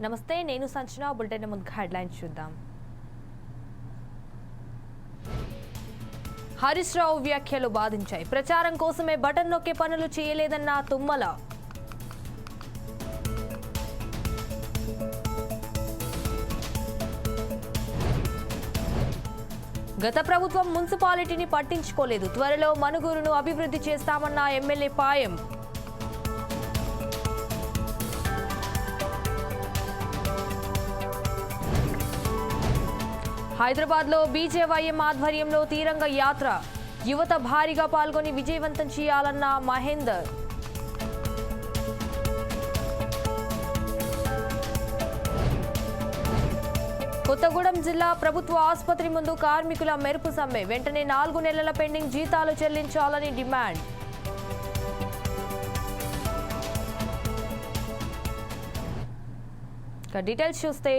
నమస్తే నేను సంచన. బులెటిన్ ముందు హెడ్లైన్ చూద్దాం. హరీష్ రావు వ్యాఖ్యలు బాధించాయి. ప్రచారం కోసమే బటన్ నొక్కే పనులు చేయలేదన్న తుమ్మల. గత ప్రభుత్వం మున్సిపాలిటీని పట్టించుకోలేదు. త్వరలో మనుగురును అభివృద్ధి చేస్తామన్న ఎమ్మెల్యే పాయం. హైదరాబాద్లో బీజేవైఎం ఆధ్వర్యంలో తీరంగ యాత్ర. యువత భారీగా పాల్గొని విజయవంతం చేయాలన్న మహేందర్. కొత్తగూడెం జిల్లా ప్రభుత్వ ఆసుపత్రి ముందు కార్మికుల మెరుపు సమ్మె. వెంటనే నాలుగు నెలల పెండింగ్ జీతాలు చెల్లించాలని డిమాండ్. ఇక డీటెయిల్స్ చూస్తే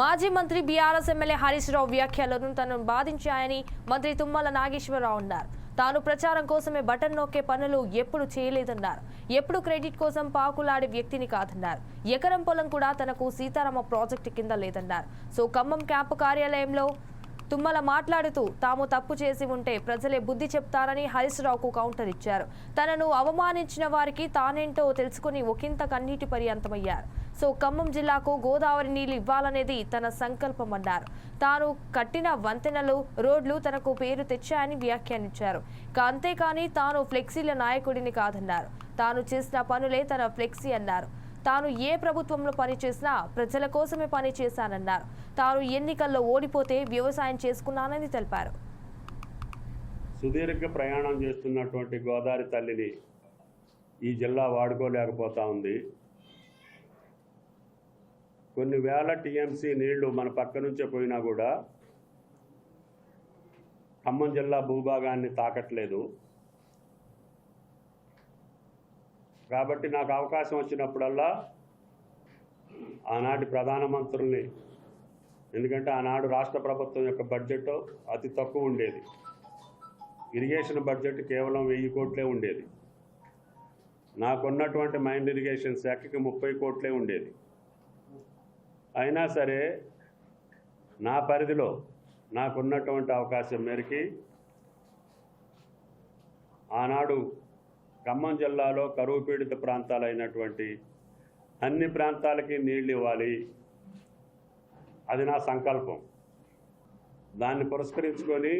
మాజీ మంత్రి బీఆర్ఎస్ ఎమ్మెల్యే హరీష్ రావు వ్యాఖ్యలను తనను బాధించాయని మంత్రి తుమ్మల నాగేశ్వరరావు అన్నారు. తాను ప్రచారం కోసమే బటన్ నొక్కే పనులు ఎప్పుడు చేయలేదన్నారు. ఎప్పుడు క్రెడిట్ కోసం పాకులాడే వ్యక్తిని కాదన్నారు. ఎకరం పొలం కూడా తనకు సీతారామ ప్రాజెక్టు కింద లేదన్నారు. సో ఖమ్మం క్యాంపు కార్యాలయంలో తుమ్మల మాట్లాడుతూ తాము తప్పు చేసి ఉంటే ప్రజలే బుద్ధి చెప్తారని హరీష్ రావుకు కౌంటర్ ఇచ్చారు. తనను అవమానించిన వారికి తానేంటో తెలుసుకుని ఒకంత కన్నీటి పర్యంతమయ్యారు. సో ఖమ్మం జిల్లాకు గోదావరి నీళ్ళు ఇవ్వాలనేది తన సంకల్పమన్నారు తాను కట్టిన వంతెనలు రోడ్లు తనకు పేరు తెచ్చాయని వ్యాఖ్యానించారు. అంతేకాని తాను ఫ్లెక్సీల నాయకుడిని కాదన్నారు. తాను చేసిన పనులే తన ఫ్లెక్సీ అన్నారు. తాను ఏ ప్రభుత్వంలో పనిచేసినా ప్రజల కోసమే పనిచేశానన్నారు. తాను ఎన్నికల్లో ఓడిపోతే వ్యవసాయం చేసుకున్నానని తెలిపారు. సుదీర్ఘ ప్రయాణం చేస్తున్నటువంటి గోదావరి తల్లిని ఈ జిల్లా వాడుకోలేకపోతా ఉంది. కొన్ని వేల టీఎంసీ నీళ్ళు మన పక్క నుంచే పోయినా కూడా ఖమ్మం జిల్లా భూభాగాన్ని తాకట్లేదు. కాబట్టి నాకు అవకాశం వచ్చినప్పుడల్లా ఆనాటి ప్రధానమంత్రుల్ని ఎందుకంటే ఆనాడు రాష్ట్ర ప్రభుత్వం యొక్క బడ్జెట్ అతి తక్కువ ఉండేది. ఇరిగేషన్ బడ్జెట్ కేవలం వెయ్యి కోట్లే ఉండేది. నాకున్నటువంటి మైండ్ ఇరిగేషన్ శాఖకి ముప్పై కోట్లే ఉండేది. అయినా సరే నా పరిధిలో నాకున్నటువంటి అవకాశం మేరకి ఆనాడు ఖమ్మం జిల్లాలో కరువు పీడిత ప్రాంతాలైనటువంటి అన్ని ప్రాంతాలకి నీళ్ళు ఇవ్వాలి. అది నా సంకల్పం. దాన్ని పురస్కరించుకొని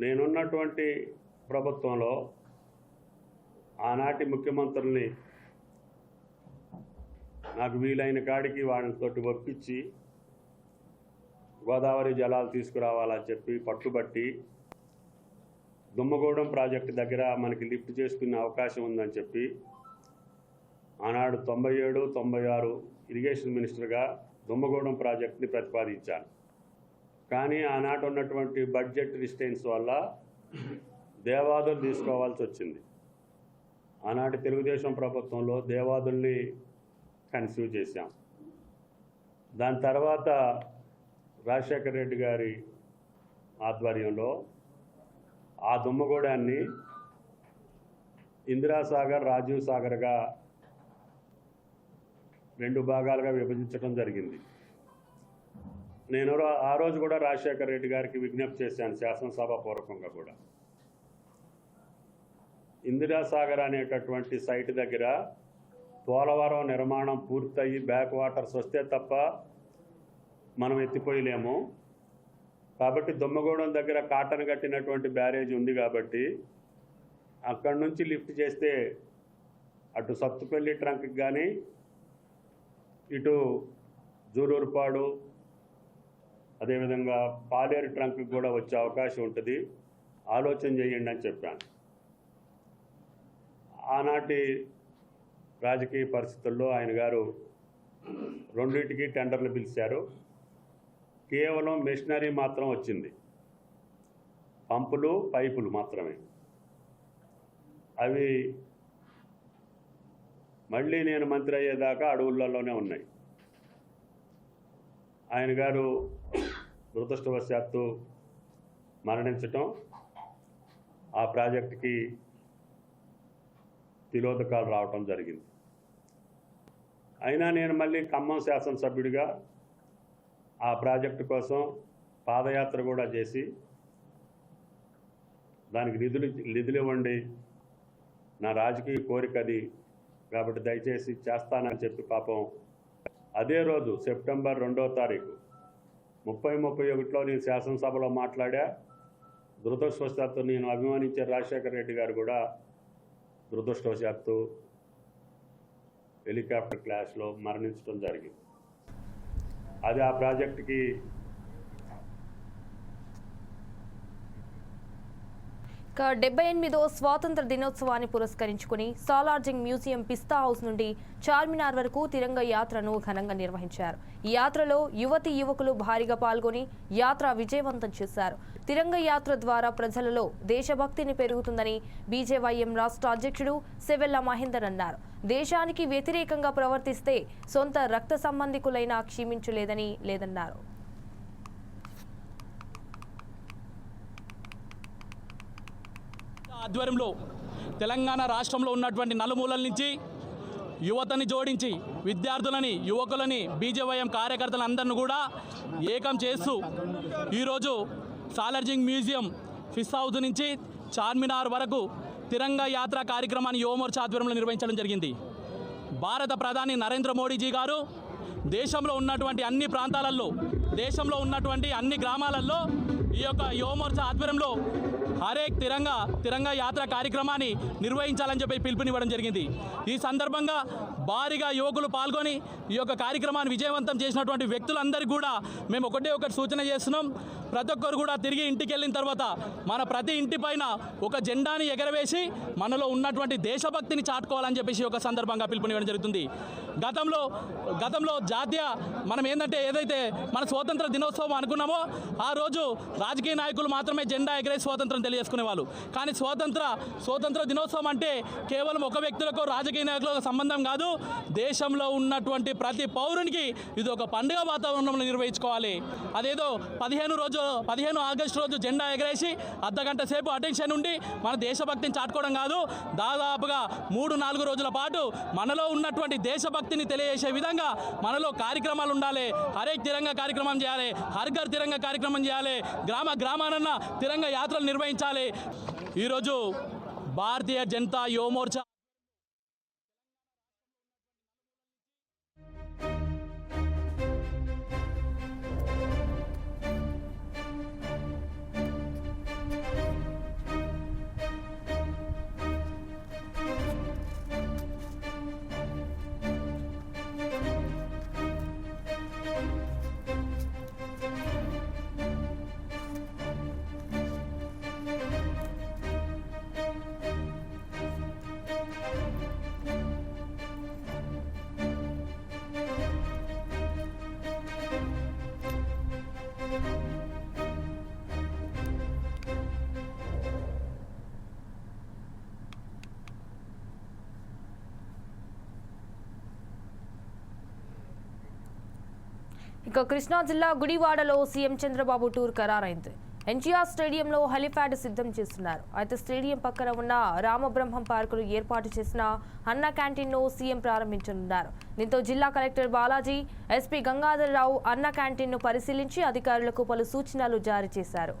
నేనున్నటువంటి ప్రభుత్వంలో ఆనాటి ముఖ్యమంత్రుల్ని నాకు వీలైన కాడికి వాళ్ళతోటి ఒప్పించి గోదావరి జలాలు తీసుకురావాలని చెప్పి పట్టుబట్టి దుమ్మగూడెం ప్రాజెక్టు దగ్గర మనకి లిఫ్ట్ చేసుకునే అవకాశం ఉందని చెప్పి ఆనాడు తొంభై ఏడు తొంభై ఆరు ఇరిగేషన్ మినిస్టర్గా దుమ్మగూడెం ప్రాజెక్ట్ని ప్రతిపాదించాను. కానీ ఆనాటి ఉన్నటువంటి బడ్జెట్ రిస్టెన్స్ వల్ల దేవాదులు తీసుకోవాల్సి వచ్చింది. ఆనాటి తెలుగుదేశం ప్రభుత్వంలో దేవాదుల్ని కన్సీవ్ చేశాం. దాని తర్వాత రాజశేఖర రెడ్డి గారి ఆధ్వర్యంలో ఆ దుమ్మగూడాన్ని ఇందిరాసాగర్ రాజీవ్ సాగర్గా రెండు భాగాలుగా విభజించడం జరిగింది. నేను ఆ రోజు కూడా రాజశేఖర రెడ్డి గారికి విజ్ఞప్తి చేశాను శాసనసభ పూర్వకంగా కూడా. ఇందిరాసాగర్ అనేటటువంటి సైట్ దగ్గర పోలవరం నిర్మాణం పూర్తయి బ్యాక్ వాటర్స్ వస్తే తప్ప మనం ఎత్తిపోయలేము. కాబట్టి దుమ్మగూడెం దగ్గర కాటన్ కట్టినటువంటి బ్యారేజ్ ఉంది కాబట్టి అక్కడి నుంచి లిఫ్ట్ చేస్తే అటు సత్తుపల్లి ట్రంక్కి కానీ ఇటు జూరూరుపాడు అదేవిధంగా పాలేరు ట్రంక్కి కూడా వచ్చే అవకాశం ఉంటుంది. ఆలోచన చేయండి అని చెప్పాను. ఆనాటి రాజకీయ పరిస్థితుల్లో ఆయన గారు రెండింటికి టెండర్లు పిలిచారు. కేవలం మెషినరీ మాత్రం వచ్చింది. పంపులు పైపులు మాత్రమే. అవి మళ్ళీ నేను మంత్రి అయ్యేదాకా అడవులలోనే ఉన్నాయి. ఆయన గారు దురదృష్టవశాత్తు మరణించటం ఆ ప్రాజెక్టుకి తిలోదకాలు రావటం జరిగింది. అయినా నేను మళ్ళీ ఖమ్మం శాసనసభ్యుడిగా ఆ ప్రాజెక్టు కోసం పాదయాత్ర కూడా చేసి దానికి నిధులు నిధులు ఇవ్వండి. నా రాజకీయ కోరిక అది. కాబట్టి దయచేసి చేస్తానని చెప్పి పాపం అదే రోజు సెప్టెంబర్ రెండో తారీఖు ముప్పై ముప్పై ఒకటిలో నేను శాసనసభలో మాట్లాడా దురదృష్టవశాత్తు నేను అభిమానించే రాజశేఖర రెడ్డి గారు కూడా దురదృష్టవశాత్తు హెలికాప్టర్ క్లాష్లో మరణించడం జరిగింది. అది ఆ ప్రాజెక్టుకి డెబ్బై ఎనిమిదో స్వాతంత్ర దినోత్సవాన్ని పురస్కరించుకుని సాలార్జింగ్ మ్యూజియం పిస్తా హౌస్ నుండి చార్మినార్ వరకు తిరంగ యాత్రను ఘనంగా నిర్వహించారు. ఈ యాత్రలో యువతి యువకులు భారీగా పాల్గొని యాత్ర విజయవంతం చేశారు. తిరంగ యాత్ర ద్వారా ప్రజలలో దేశభక్తిని పెరుగుతుందని బీజేవైఎం రాష్ట్ర అధ్యక్షుడు సెవెల్ల మహేందర్ అన్నారు. దేశానికి వ్యతిరేకంగా ప్రవర్తిస్తే సొంత రక్త సంబంధికులైనా క్షీమించలేదని లేదన్నారు. ఆధ్వర్యంలో తెలంగాణ రాష్ట్రంలో ఉన్నటువంటి నలుమూలల నుంచి యువతని జోడించి విద్యార్థులని యువకులని బీజేవైఎం కార్యకర్తలందరిని కూడా ఏకం చేస్తూ ఈరోజు సాలర్జింగ్ మ్యూజియం ఫిస్ హౌస్ నుంచి చార్మినార్ వరకు తిరంగా యాత్ర కార్యక్రమాన్ని యువమోర్చా ఆధ్వర్యంలో నిర్వహించడం జరిగింది. భారత ప్రధాని నరేంద్ర మోడీజీ గారు దేశంలో ఉన్నటువంటి అన్ని ప్రాంతాలలో దేశంలో ఉన్నటువంటి అన్ని గ్రామాలలో ఈ యొక్క యువమోర్చా ఆధ్వర్యంలో హరేక్ తిరంగా తిరంగా యాత్ర కార్యక్రమాన్ని నిర్వహించాలని చెప్పి పిలుపునివ్వడం జరిగింది. ఈ సందర్భంగా భారీగా యువకులు పాల్గొని ఈ యొక్క కార్యక్రమాన్ని విజయవంతం చేసినటువంటి వ్యక్తులందరికీ కూడా మేము ఒకటే ఒకటి సూచన చేస్తున్నాం. ప్రతి ఒక్కరు కూడా తిరిగి ఇంటికి వెళ్ళిన తర్వాత మన ప్రతి ఇంటి పైన ఒక జెండాని ఎగరవేసి మనలో ఉన్నటువంటి దేశభక్తిని చాటుకోవాలని చెప్పేసి ఒక సందర్భంగా పిలుపునివ్వడం జరుగుతుంది. గతంలో గతంలో జాతీయ మనం ఏంటంటే ఏదైతే మన స్వాతంత్ర దినోత్సవం అనుకున్నామో ఆ రోజు రాజకీయ నాయకులు మాత్రమే జెండా ఎగరేసి స్వాతంత్రం తెలియజేసుకునే వాళ్ళు కానీ స్వాతంత్ర స్వాతంత్ర దినోత్సవం అంటే కేవలం ఒక వ్యక్తులకు రాజకీయ నాయకులకు సంబంధం కాదు. దేశంలో ఉన్నటువంటి ప్రతి పౌరునికి ఇది ఒక పండుగ వాతావరణంలో నిర్వహించుకోవాలి. అదేదో పదిహేను రోజు పదిహేను ఆగస్టు రోజు జెండా ఎగరేసి అర్ధగంట సేపు అటెన్షన్ ఉండి మన దేశభక్తిని చాటుకోవడం కాదు దాదాపుగా మూడు నాలుగు రోజుల పాటు మనలో ఉన్నటువంటి దేశభక్తిని తెలియజేసే విధంగా మనలో కార్యక్రమాలు ఉండాలి. హరేక్ తిరంగ కార్యక్రమం చేయాలి హర్ఘర్ తిరంగ కార్యక్రమం చేయాలి గ్రామ గ్రామానన్న తిరంగ యాత్రలు నిర్వహించాలి. ఈరోజు భారతీయ జనతా యువమోర్చా ఇక కృష్ణా జిల్లా గుడివాడలో సీఎం చంద్రబాబు టూర్ ఖరారైంది. ఎన్టీఆర్ స్టేడియంలో హెలిప్యాడ్ సిద్ధం చేస్తున్నారు. అయితే స్టేడియం పక్కన ఉన్న రామబ్రహ్మం పార్కులు ఏర్పాటు చేసిన అన్న క్యాంటీన్ను సీఎం ప్రారంభించనున్నారు. దీంతో జిల్లా కలెక్టర్ బాలాజీ ఎస్పీ గంగాధరరావు అన్న క్యాంటీన్ను పరిశీలించి అధికారులకు పలు సూచనలు జారీ చేశారు.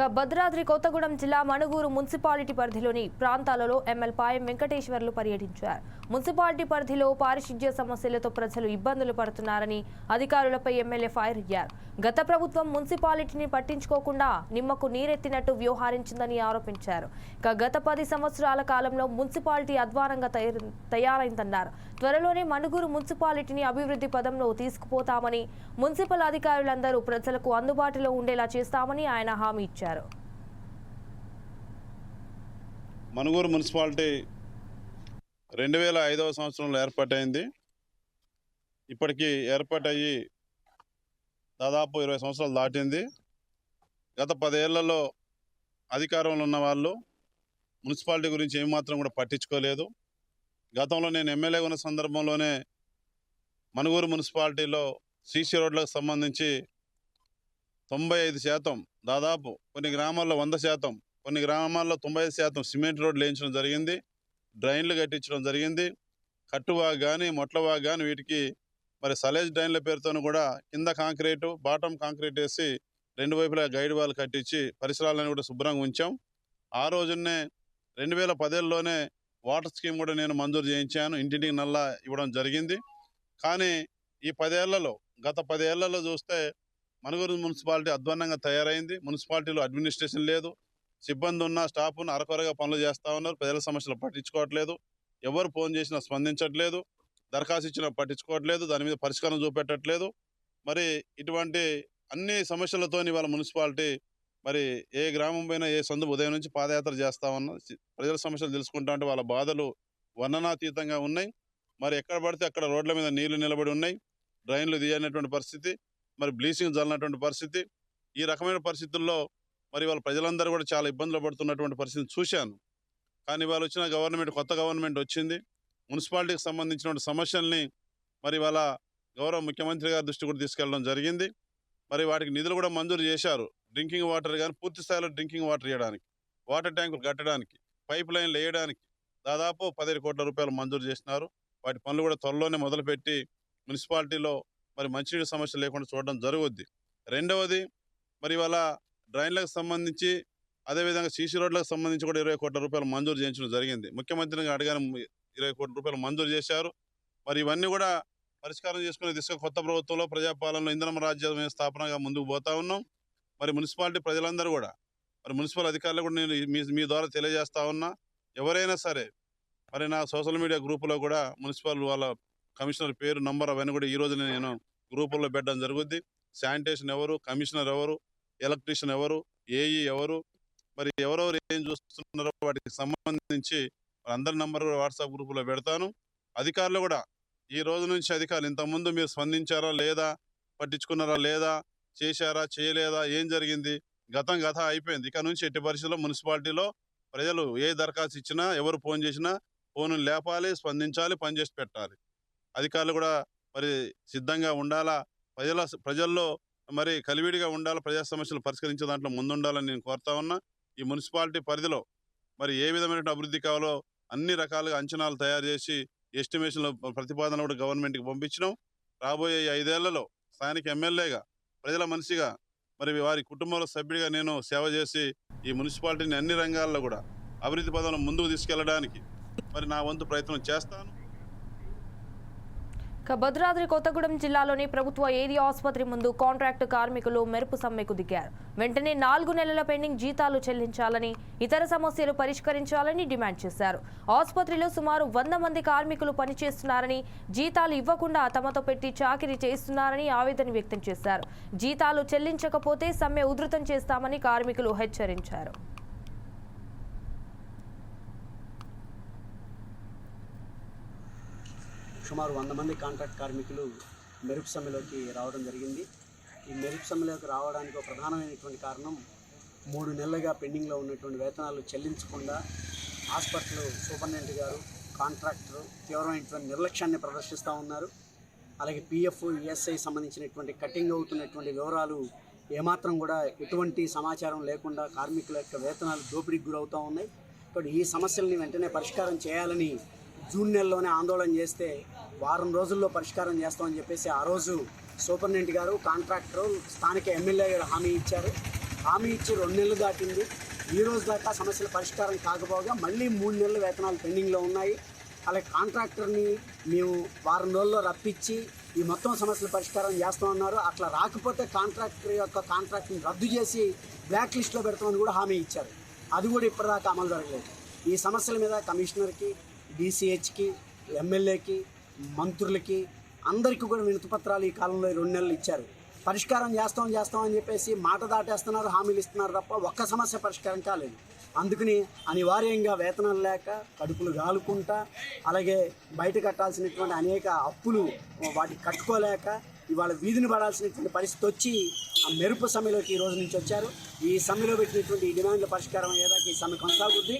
ఇక భద్రాద్రి కొత్తగూడెం జిల్లా మణుగూరు మున్సిపాలిటీ పరిధిలోని ప్రాంతాలలో ఎమ్మెల్ పాయం వెంకటేశ్వర్లు పర్యటించారు. మున్సిపాలిటీ పరిధిలో పారిశుధ్య సమస్యలతో ప్రజలు ఇబ్బందులు పడుతున్నారని అధికారులపై ఎమ్మెల్యే ఫైర్ అయ్యారు. గత ప్రభుత్వం మున్సిపాలిటీని పట్టించుకోకుండా నిమ్మకు నీరెత్తినట్టు వ్యవహరించిందని ఆరోపించారు. ఇక గత పది సంవత్సరాల కాలంలో మున్సిపాలిటీ అధ్వానంగా తయారు- తయారైందన్నారు. త్వరలోనే మణుగూరు మున్సిపాలిటీని అభివృద్ధి పదంలో తీసుకుపోతామని మున్సిపల్ అధికారులందరూ ప్రజలకు అందుబాటులో ఉండేలా చేస్తామని ఆయన హామీ ఇచ్చారు. మనుగూరు మున్సిపాలిటీ రెండు వేల ఐదవ సంవత్సరంలో ఏర్పాటైంది. ఇప్పటికీ ఏర్పాటయ్యి దాదాపు ఇరవై సంవత్సరాలు దాటింది. గత పదేళ్ళలో అధికారంలో ఉన్న వాళ్ళు మున్సిపాలిటీ గురించి ఏమాత్రం కూడా పట్టించుకోలేదు. గతంలో నేను ఎమ్మెల్యే ఉన్న సందర్భంలోనే మనుగూరు మున్సిపాలిటీలో సీసీ రోడ్లకు సంబంధించి తొంభై ఐదు శాతం దాదాపు కొన్ని గ్రామాల్లో వంద శాతం కొన్ని గ్రామాల్లో తొంభై శాతం సిమెంట్ రోడ్లు వేయించడం జరిగింది. డ్రైన్లు కట్టించడం జరిగింది. కట్టువా కానీ మొట్లవా కానీ వీటికి మరి సలేజ్ డ్రైన్ల పేరుతోనూ కూడా కింద కాంక్రీటు బాటం కాంక్రీట్ వేసి రెండు వైపులా గైడ్ వాల్ కట్టించి పరిసరాలను కూడా శుభ్రంగా ఉంచాం. ఆ రోజునే రెండు వేల పదేళ్ళలోనే వాటర్ స్కీమ్ కూడా నేను మంజూరు చేయించాను. ఇంటింటికి నల్లా ఇవ్వడం జరిగింది. కానీ ఈ పదేళ్ళలో గత పదేళ్ళలో చూస్తే మనుగురు మున్సిపాలిటీ అధ్వాన్నంగా తయారైంది. మున్సిపాలిటీలో అడ్మినిస్ట్రేషన్ లేదు. సిబ్బంది ఉన్న స్టాఫ్ ఉన్న అరకొరగా పనులు చేస్తూ ఉన్నారు. ప్రజల సమస్యలు పట్టించుకోవట్లేదు. ఎవరు ఫోన్ చేసినా స్పందించట్లేదు. దరఖాస్తు ఇచ్చినా పట్టించుకోవట్లేదు. దాని మీద పరిష్కారం చూపెట్టట్లేదు. మరి ఇటువంటి అన్ని సమస్యలతోని వాళ్ళ మున్సిపాలిటీ మరి ఏ గ్రామం పైన ఏ సందు ఉదయం నుంచి పాదయాత్ర చేస్తా ఉన్నా ప్రజల సమస్యలు తెలుసుకుంటా అంటే వాళ్ళ బాధలు వర్ణనాతీతంగా ఉన్నాయి. మరి ఎక్కడ పడితే అక్కడ రోడ్ల మీద నీళ్ళు నిలబడి ఉన్నాయి. డ్రైన్లు తీయనటువంటి పరిస్థితి. మరి బ్లీచింగ్ జరిగినటువంటి పరిస్థితి. ఈ రకమైన పరిస్థితుల్లో మరి వాళ్ళ ప్రజలందరూ కూడా చాలా ఇబ్బందులు పడుతున్నటువంటి పరిస్థితిని చూశాను. కానీ వాళ్ళు వచ్చిన గవర్నమెంట్ కొత్త గవర్నమెంట్ వచ్చింది. మున్సిపాలిటీకి సంబంధించినటువంటి సమస్యల్ని మరి వాళ్ళ గౌరవ ముఖ్యమంత్రి గారి దృష్టి కూడా తీసుకెళ్ళడం జరిగింది. మరి వాటికి నిధులు కూడా మంజూరు చేశారు. డ్రింకింగ్ వాటర్ కానీ పూర్తి స్థాయిలో డ్రింకింగ్ వాటర్ ఇవ్వడానికి వాటర్ ట్యాంకులు కట్టడానికి పైప్ లైన్లు వేయడానికి దాదాపు పదిహేను కోట్ల రూపాయలు మంజూరు చేసినారు. వాటి పనులు కూడా త్వరలోనే మొదలుపెట్టి మున్సిపాలిటీలో మరి మంచినీటి సమస్య లేకుండా చూడడం జరుగుద్ది. రెండవది మరి ఇవాళ డ్రైన్లకు సంబంధించి అదేవిధంగా సీసీ రోడ్లకు సంబంధించి కూడా ఇరవై కోట్ల రూపాయలు మంజూరు చేయించడం జరిగింది. ముఖ్యమంత్రిని అడిగాను ఇరవై కోట్ల రూపాయలు మంజూరు చేశారు. మరి ఇవన్నీ కూడా పరిష్కారం చేసుకునే దిశగా కొత్త ప్రభుత్వంలో ప్రజాపాలనలో ఇంధనం రాజ్యం స్థాపనగా ముందుకు పోతా ఉన్నాం. మరి మున్సిపాలిటీ ప్రజలందరూ కూడా మరి మున్సిపల్ అధికారులు కూడా నేను మీ మీ ద్వారా తెలియజేస్తా ఉన్నా ఎవరైనా సరే మరి నా సోషల్ మీడియా గ్రూపులో కూడా మున్సిపల్ వాళ్ళ కమిషనర్ పేరు నంబర్ అవన్నీ కూడా ఈ నేను గ్రూపుల్లో పెట్టడం జరుగుద్ది. శానిటేషన్ ఎవరు కమిషనర్ ఎవరు ఎలక్ట్రీషియన్ ఎవరు ఏఈ ఎవరు మరి ఎవరెవరు ఏం చూస్తున్నారో వాటికి సంబంధించి అందరి నంబర్ వాట్సాప్ గ్రూపులో పెడతాను. అధికారులు కూడా ఈ రోజు నుంచి అధికారులు ఇంతకుముందు మీరు స్పందించారా లేదా పట్టించుకున్నారా లేదా చేశారా చేయలేదా ఏం జరిగింది? గతం గత అయిపోయింది. ఇక నుంచి ఎట్టి పరిస్థితుల్లో మున్సిపాలిటీలో ప్రజలు ఏ దరఖాస్తు ఇచ్చినా ఎవరు ఫోన్ చేసినా ఫోన్ లేపాలి స్పందించాలి పనిచేసి పెట్టాలి. అధికారులు కూడా మరి సిద్ధంగా ఉండాలా? ప్రజల ప్రజల్లో మరి కలివిడిగా ఉండాలి? ప్రజా సమస్యలు పరిష్కరించే దాంట్లో ముందుండాలని నేను కోరుతా ఉన్నా. ఈ మున్సిపాలిటీ పరిధిలో మరి ఏ విధమైన అభివృద్ధి కావాలో అన్ని రకాలుగా అంచనాలు తయారు చేసి ఎస్టిమేషన్లు ప్రతిపాదన కూడా గవర్నమెంట్కి పంపించినాం. రాబోయే ఐదేళ్ళలో స్థానిక ఎమ్మెల్యేగా ప్రజల మనిషిగా మరి వారి కుటుంబంలో సభ్యుడిగా నేను సేవ చేసి ఈ మున్సిపాలిటీని అన్ని రంగాల్లో కూడా అభివృద్ధి పదంలో ముందుకు తీసుకెళ్ళడానికి మరి నా వంతు ప్రయత్నం చేస్తాను. భద్రాద్రి కొత్తగూడెం జిల్లాలోని ప్రభుత్వ ఏరియా ఆసుపత్రి ముందు కాంట్రాక్టు కార్మికులు మెరుపు సమ్మెకు దిగారు. వెంటనే నాలుగు నెలల పెండింగ్ జీతాలు చెల్లించాలని ఇతర సమస్యలు పరిష్కరించాలని డిమాండ్ చేశారు. ఆసుపత్రిలో సుమారు వంద మంది కార్మికులు పనిచేస్తున్నారని జీతాలు ఇవ్వకుండా తమతో పెట్టి చాకిరీ చేస్తున్నారని ఆవేదన వ్యక్తం చేశారు. జీతాలు చెల్లించకపోతే సమ్మె ఉధృతం చేస్తామని కార్మికులు హెచ్చరించారు. సుమారు వంద మంది కాంట్రాక్ట్ కార్మికులు మెరుపు సమ్మెలోకి రావడం జరిగింది. ఈ మెరుపు సమ్మెలోకి రావడానికి ఒక ప్రధానమైనటువంటి కారణం మూడు నెలలుగా పెండింగ్లో ఉన్నటువంటి వేతనాలు చెల్లించకుండా హాస్పిటల్ సూపరింటెండెంట్ గారు కాంట్రాక్టర్ తీవ్రమైనటువంటి నిర్లక్ష్యాన్ని ప్రదర్శిస్తూ ఉన్నారు. అలాగే పిఎఫ్ ఈఎస్ఐ సంబంధించినటువంటి కటింగ్ అవుతున్నటువంటి వివరాలు ఏమాత్రం కూడా ఎటువంటి సమాచారం లేకుండా కార్మికుల యొక్క వేతనాలు దోపిడీకి గురవుతూ ఉన్నాయి. కాబట్టి ఈ సమస్యల్ని వెంటనే పరిష్కారం చేయాలని జూన్ నెలలోనే ఆందోళన చేస్తే వారం రోజుల్లో పరిష్కారం చేస్తామని చెప్పేసి ఆ రోజు సూపరింటెండెంట్ గారు కాంట్రాక్టర్ స్థానిక ఎమ్మెల్యే గారు హామీ ఇచ్చారు. హామీ ఇచ్చి రెండు నెలలు దాటింది. ఈ రోజు దాకా సమస్యల పరిష్కారం కాకపోగా మళ్ళీ మూడు నెలల వేతనాలు పెండింగ్లో ఉన్నాయి. అలాగే కాంట్రాక్టర్ని మేము వారం రోజుల్లో రప్పించి ఈ మొత్తం సమస్యల పరిష్కారం చేస్తామన్నారు. అట్లా రాకపోతే కాంట్రాక్టర్ యొక్క కాంట్రాక్ట్ని రద్దు చేసి బ్లాక్ లిస్ట్లో పెడతామని కూడా హామీ ఇచ్చారు. అది కూడా ఇప్పటిదాకా అమలు జరగలేదు. ఈ సమస్యల మీద కమిషనర్కి డీసీహెచ్కి ఎమ్మెల్యేకి మంత్రులకి అందరికీ కూడా వినతి పత్రాలు ఈ కాలంలో రెండు నెలలు ఇచ్చారు. పరిష్కారం చేస్తాం చేస్తాం అని చెప్పేసి మాట దాటేస్తున్నారు హామీలు ఇస్తున్నారు తప్ప ఒక్క సమస్య పరిష్కారం కాలేదు. అందుకని అనివార్యంగా వేతనాలు లేక కడుపులు గాలుకుంటా అలాగే బయట కట్టాల్సినటువంటి అనేక అప్పులు వాటికి కట్టుకోలేక ఇవాళ వీధిని పడాల్సినటువంటి పరిస్థితి వచ్చి ఆ మెరుపు సమ్మెలోకి ఈ రోజు నుంచి వచ్చారు. ఈ సమ్మెలో పెట్టినటువంటి ఈ డిమాండ్ల పరిష్కారం అయ్యేదాకా ఈ సమ్మె కొనసాగుద్ది.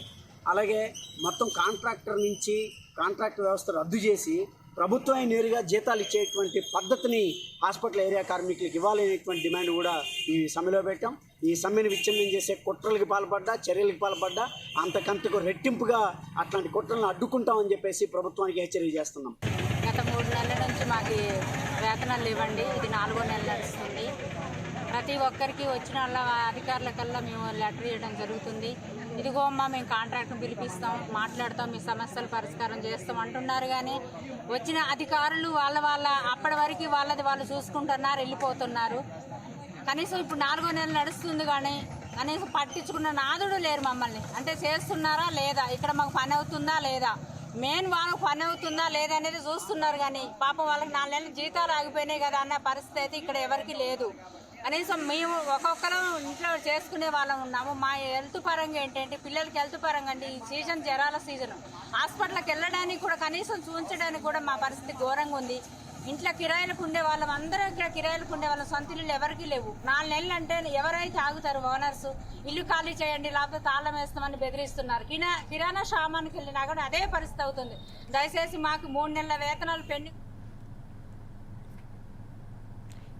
అలాగే మొత్తం కాంట్రాక్టర్ నుంచి కాంట్రాక్ట్ వ్యవస్థ రద్దు చేసి ప్రభుత్వమే నేరుగా జీతాలు ఇచ్చేటువంటి పద్ధతిని హాస్పిటల్ ఏరియా కార్మికులకు ఇవ్వాలనేటువంటి డిమాండ్ కూడా ఈ సమ్మెలో పెట్టాం. ఈ సమ్మెను విచ్ఛిన్నం చేసే కుట్రలకు పాల్పడ్డా చర్యలకు పాల్పడ్డా అంతకంతకు రెట్టింపుగా అట్లాంటి కుట్రలను అడ్డుకుంటామని చెప్పేసి ప్రభుత్వానికి హెచ్చరిక చేస్తున్నాం. గత మూడు నెలల నుంచి మాకు వేతనాలు ఇవ్వండి ఇది నాలుగో నెల నడుస్తుంది. ప్రతి ఒక్కరికి వచ్చిన వాళ్ళ అధికారులకల్లా మేము లెటర్ ఇవ్వడం జరుగుతుంది. ఇదిగో అమ్మా మేము కాంట్రాక్ట్ను పిలిపిస్తాం మాట్లాడతాం మీ సమస్యలు పరిష్కారం చేస్తాం అంటున్నారు కానీ వచ్చిన అధికారులు వాళ్ళ వాళ్ళ అప్పటి వరకు వాళ్ళది వాళ్ళు చూసుకుంటున్నారు వెళ్ళిపోతున్నారు. కనీసం ఇప్పుడు నాలుగో నెల నడుస్తుంది కానీ కనీసం పట్టించుకున్న నాదుడు లేరు మమ్మల్ని. అంటే చేస్తున్నారా లేదా? ఇక్కడ మాకు పని అవుతుందా లేదా? మెయిన్ వాళ్ళకి పని అవుతుందా లేదా అనేది చూస్తున్నారు కానీ పాపం వాళ్ళకి నాలుగు నెలలు జీతాలు ఆగిపోయినాయి కదా అన్న పరిస్థితి అయితే ఇక్కడ ఎవరికి లేదు. కనీసం మేము ఒక్కొక్కరం ఇంట్లో చేసుకునే వాళ్ళం ఉన్నాము. మా హెల్త్ పరంగా ఏంటంటే పిల్లలకి హెల్త్ పరంగా అండి ఈ సీజన్ జ్వరాల సీజన్ హాస్పిటల్కి వెళ్ళడానికి కూడా కనీసం చూపించడానికి కూడా మా పరిస్థితి ఘోరంగా ఉంది. ఇంట్లో కిరాయిలకు ఉండే వాళ్ళం అందరూ ఇక్కడ కిరాయిలకు ఉండే వాళ్ళం సొంత ఇల్లు ఎవరికి లేవు. నాలుగు నెలలు అంటే ఎవరైతే ఆగుతారు ఓనర్స్ ఇల్లు ఖాళీ చేయండి లేకపోతే తాళం వేస్తామని బెదిరిస్తున్నారు. కిరా కిరాణా షామానికి వెళ్ళినా కూడా అదే పరిస్థితి అవుతుంది. దయచేసి మాకు మూడు నెలల వేతనాలు పెండింగ్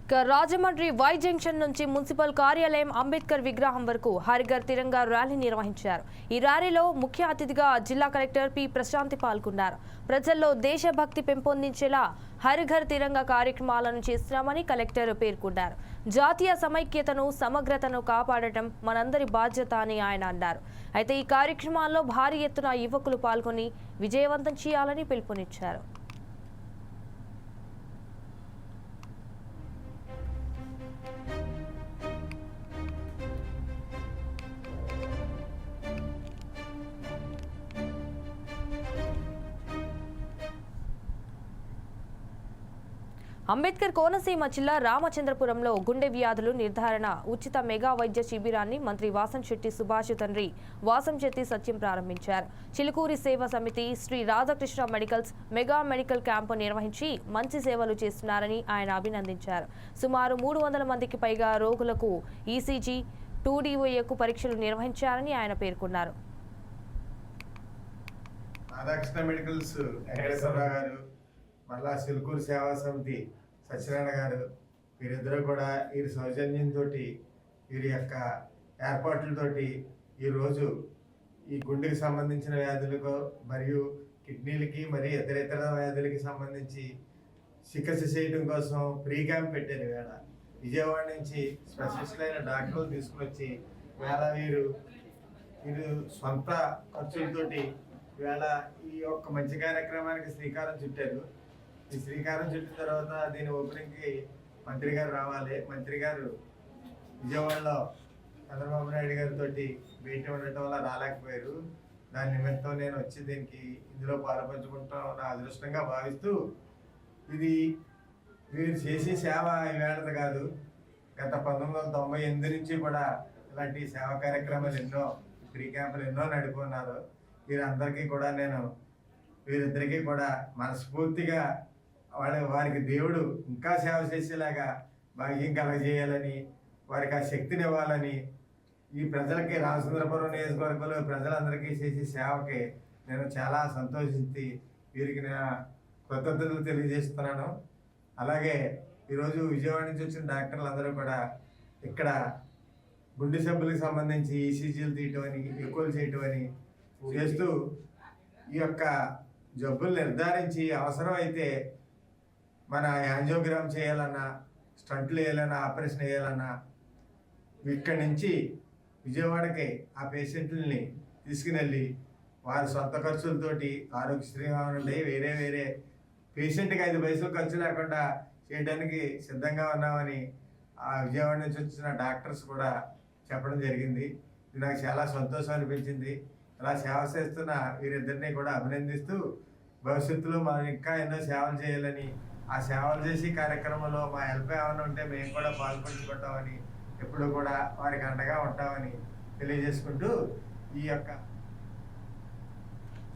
ఇక రాజమండ్రి వై జంక్షన్ నుంచి మున్సిపల్ కార్యాలయం అంబేద్కర్ విగ్రహం వరకు హరిగర్ తిరంగా ర్యాలీ నిర్వహించారు. ఈ ర్యాలీలో ముఖ్య అతిథిగా జిల్లా కలెక్టర్ పి. ప్రశాంతి పాల్గొన్నారు. ప్రజల్లో దేశభక్తి పెంపొందించేలా హరిఘర్ తిరంగా కార్యక్రమాలను చేస్తున్నామని కలెక్టర్ పేర్కొన్నారు. జాతీయ సమైక్యతను సమగ్రతను కాపాడటం మనందరి బాధ్యత అని ఆయన అన్నారు. అయితే ఈ కార్యక్రమాల్లో భారీ ఎత్తున యువకులు పాల్గొని విజయవంతం చేయాలని పిలుపునిచ్చారు. అంబేద్కర్ కోనసీమ జిల్లా రామచంద్రపురంలో గుండె వ్యాధులు నిర్ధారణ ఉచిత మెగా వైద్య శిబిరాన్ని మంత్రి వాసంశెట్టి సుభాష్ తండ్రి వాసం శెట్టి సత్యం ప్రారంభించారు. చిలుకూరి సేవా సమితి Shri Radhakrishna medicals mega medical camp నిర్వహించి మంచి సేవలు చేస్తున్నారని ఆయన అభినందించారు. సుమారు మూడు వందల మందికి పైగా రోగులకు ఈసీజీ టూడీఓఏకు పరీక్షలు నిర్వహించారని ఆయన పేర్కొన్నారు. రాధాకృష్ణ మెడికల్స్ గారు మళ్ళా సిల్కూరు సేవా సమితి సత్యనారాయణ గారు వీరిద్దరూ కూడా వీరి సౌజన్యంతో వీరి యొక్క ఏర్పాట్లతోటి ఈరోజు ఈ గుండెకి సంబంధించిన వ్యాధులకు మరియు కిడ్నీలకి మరియు ఇతర ఇతర వ్యాధులకి సంబంధించి చికిత్స చేయడం కోసం ఫ్రీ క్యాంప్ పెట్టారు వేళ విజయవాడ నుంచి స్పెషలిస్ట్ అయిన డాక్టర్లు తీసుకొచ్చి వేళ వీరు వీరు సొంత ఖర్చులతోటి వేళ ఈ యొక్క మంచి కార్యక్రమానికి శ్రీకారం చుట్టారు. ఈ శ్రీకారం చుట్టిన తర్వాత దీని ఓపెనింగ్కి మంత్రి గారు రావాలి. మంత్రి గారు విజయవాడలో చంద్రబాబు నాయుడు గారితో భేటీ ఉండటం వల్ల రాలేకపోయారు. దాని నిమిత్తం నేను వచ్చి దీనికి ఇందులో పాల్పంచుకుంటాం నా అదృష్టంగా భావిస్తూ ఇది వీరు చేసే సేవ ఈవేళది కాదు. గత పంతొమ్మిది వందల తొంభై ఎనిమిది నుంచి కూడా ఇలాంటి సేవా కార్యక్రమాలు ఎన్నో ఫ్రీ క్యాంపులు ఎన్నో నడుపుకున్నారు. వీరందరికీ కూడా నేను వీరిద్దరికీ కూడా మనస్ఫూర్తిగా వాళ్ళ వారికి దేవుడు ఇంకా సేవ చేసేలాగా భాగ్యం కలగజేయాలని వారికి ఆ శక్తిని ఇవ్వాలని ఈ ప్రజలకి రామచంద్రపురం నియోజకవర్గంలో ప్రజలందరికీ చేసే సేవకి నేను చాలా సంతోషించి వీరికి నేను కృతజ్ఞతలు తెలియజేస్తున్నాను. అలాగే ఈరోజు విజయవాడ నుంచి వచ్చిన డాక్టర్లు అందరూ కూడా ఇక్కడ గుండె సబ్బులకు సంబంధించి ఈసీజీలు తీయటం అని ఎక్కువలు చేయటం అని చేస్తూ ఈ యొక్క జబ్బులు నిర్ధారించి అవసరం అయితే మన యాంజియోగ్రామ్ చేయాలన్నా స్టంట్లు వేయాలన్నా ఆపరేషన్ వేయాలన్నా ఇక్కడి నుంచి విజయవాడకి ఆ పేషెంట్లని తీసుకుని వారి సొంత ఖర్చులతోటి ఆరోగ్యశ్రీగా ఉండి వేరే వేరే పేషెంట్కి ఐదు పైసలు ఖర్చు లేకుండా చేయడానికి సిద్ధంగా ఉన్నామని ఆ విజయవాడ నుంచి వచ్చిన డాక్టర్స్ కూడా చెప్పడం జరిగింది. ఇది నాకు చాలా సంతోషం అనిపించింది. అలా సేవ చేస్తున్న వీరిద్దరిని కూడా అభినందిస్తూ భవిష్యత్తులో మనం ఇంకా ఎన్నో సేవలు చేయాలని ఆ సేవలు చేసి కార్యక్రమంలో మా హెల్ప్ ఏమైనా ఉంటే మేము కూడా పాల్పంచుకుంటామని ఎప్పుడు కూడా వారికి అండగా ఉంటామని తెలియజేసుకుంటూ ఈ యొక్క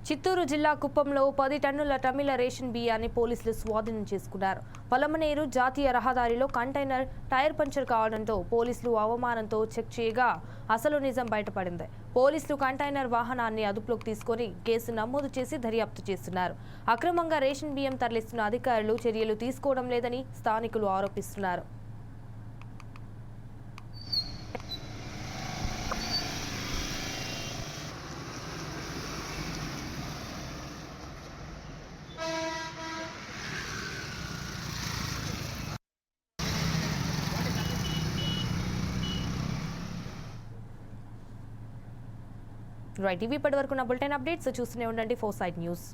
చిత్తూరు జిల్లా కుప్పంలో పది టన్నుల తమిళ రేషన్ బియ్యాన్ని పోలీసులు స్వాధీనం చేసుకున్నారు. పొలమనేరు జాతీయ రహదారిలో కంటైనర్ టైర్ పంచర్ కావడంతో పోలీసులు అవమానంతో చెక్ చేయగా అసలు నిజం బయటపడింది. పోలీసులు కంటైనర్ వాహనాన్ని అదుపులోకి తీసుకొని కేసు నమోదు చేసి దర్యాప్తు చేస్తున్నారు. అక్రమంగా రేషన్ బియ్యం తరలిస్తున్న అధికారులు చర్యలు తీసుకోవడం లేదని స్థానికులు ఆరోపిస్తున్నారు. రైట్ ఇవి ఇప్పటి వరకు నా బులెటిన్ అప్డేట్స్ చూస్తూనే ఉండండి. Four side news.